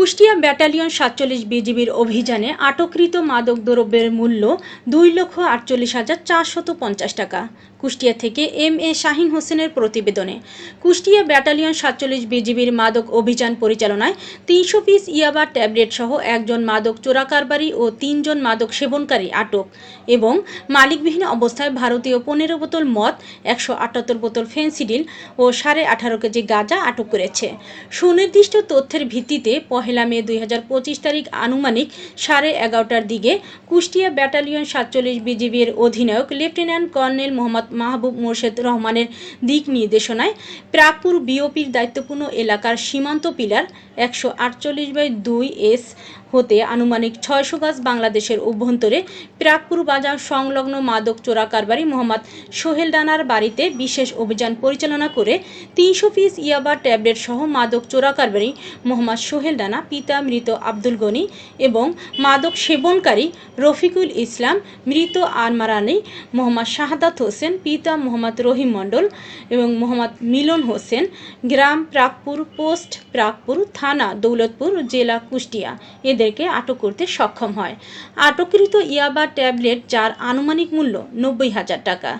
Kushtia battalion সাতচল্লিশ বিজিবির অভিযানে আটককৃত মাদক দ্রব্যের মূল্য দুই লক্ষ আটচল্লিশ হাজার চারশত পঞ্চাশ টাকা। কুষ্টিয়া থেকে এম এ শাহিন হোসেনের প্রতিবেদনে কুষ্টিয়া ব্যাটালিয়ন সাতচল্লিশ বিজিবির মাদক অভিযান পরিচালনায় তিনশো পিস ইয়াবা ট্যাবলেট সহ একজন মাদক চোরাকারবারি ও তিনজন মাদক সেবনকারী আটক এবং মালিকবিহীন অবস্থায় ভারতীয় পনেরো বোতল মদ, একশো আটাত্তর বোতল ফেন্সিডিল ও সাড়ে আঠারো কেজি গাঁজা আটক করেছে। সুনির্দিষ্ট তথ্যের ভিত্তিতে পহেলা মে দুই হাজার পঁচিশ তারিখ আনুমানিক সাড়ে এগারোটার দিকে কুষ্টিয়া ব্যাটালিয়ন সাতচল্লিশ বিজিবির অধিনায়ক লেফটেন্যান্ট কর্নেল মোহাম্মদ মাহবুব মোর্শেদ রহমানের দিক নির্দেশনায় প্রাগপুর বিওপির দায়িত্বপূর্ণ এলাকার সীমান্ত পিলার একশো আটচল্লিশ বাই দুই এস হতে আনুমানিক ছয়শো গাছ বাংলাদেশের অভ্যন্তরে প্রাগপুর বাজার সংলগ্ন মাদক চোরা কারবারি মোহাম্মদ সোহেল ডানার বাড়িতে বিশেষ অভিযান পরিচালনা করে তিনশো পিস ইয়াবা ট্যাবলেট সহ মাদক চোরা কারবারি মোহাম্মদ সোহেল ডানা পিতা মৃত আব্দুল গনি এবং মাদক সেবনকারী রফিকুল ইসলাম, মৃত আনমারানি মোহাম্মদ শাহাদাত হোসেন, পিতা মোহাম্মদ রহিম মণ্ডল এবং মোহাম্মদ মিলন হোসেন, গ্রাম প্রাগপুর, পোস্ট প্রাগপুর, থানা দৌলতপুর, জেলা কুষ্টিয়া। এদেরকে আটক করতে সক্ষম হয়। আটককৃত ইয়াবা ট্যাবলেট, যার আনুমানিক মূল্য নব্বই হাজার টাকা।